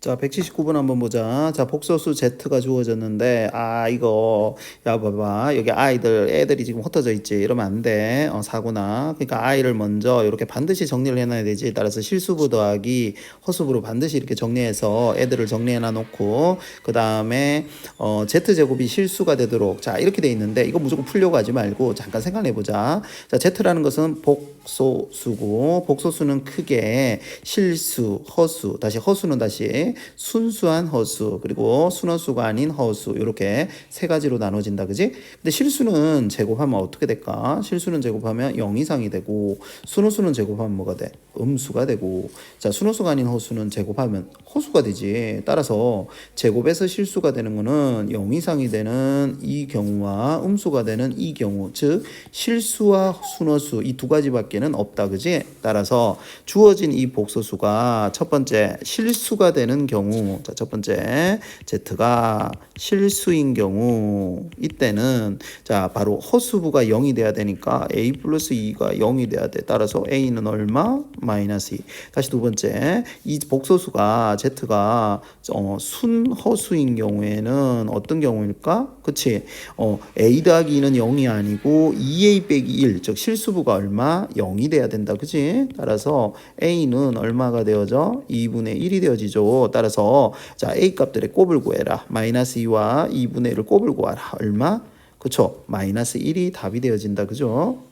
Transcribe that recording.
자, 179번 한번 보자. 자, 복소수 Z가 주어졌는데, 아, 이거, 야, 봐봐. 여기 아이들, 애들이 지금 흩어져 있지. 이러면 안 돼. 어, 사고나. 그러니까 아이를 먼저 이렇게 반드시 정리를 해놔야 되지. 따라서 실수부 더하기 허수부로 반드시 이렇게 정리해서 애들을 정리해놔 놓고, 그 다음에, 어, Z제곱이 실수가 되도록. 자, 이렇게 돼 있는데, 이거 무조건 풀려고 하지 말고, 잠깐 생각해 보자. 자, Z라는 것은 복소수고, 복소수는 크게 실수, 허수, 다시 허수는 다시 순수한 허수 그리고 순허수가 아닌 허수 이렇게 세 가지로 나눠진다 그지? 근데 실수는 제곱하면 어떻게 될까? 실수는 제곱하면 0 이상이 되고 순허수는 제곱하면 뭐가 돼? 음수가 되고 자 순허수가 아닌 허수는 제곱하면 허수가 되지 따라서 제곱에서 실수가 되는 거는 0 이상이 되는 이 경우와 음수가 되는 이 경우 즉 실수와 순허수 이 두 가지밖에는 없다 그지? 따라서 주어진 이 복소수가 첫 번째 실수가 되는 경우 자 첫 번째 Z가 실수인 경우 이때는 자 바로 허수부가 0이 돼야 되니까 A 플러스 2가 0이 돼야 돼 따라서 A는 얼마? 마이너스 2 다시 두 번째 이 복소수가 Z가 어, 순허수인 경우에는 어떤 경우일까? 그치 어, A 더하기 2는 0이 아니고 2A 빼기 1 즉 실수부가 얼마? 0이 돼야 된다 그치? 따라서 A는 얼마가 되어져? 2분의 1이 되어지죠 따라서 자 A 값들의 곱을 구해라 마이너스 2와 2분의 1을 곱을 구하라 얼마? 그쵸 마이너스 1이 답이 되어진다 그죠?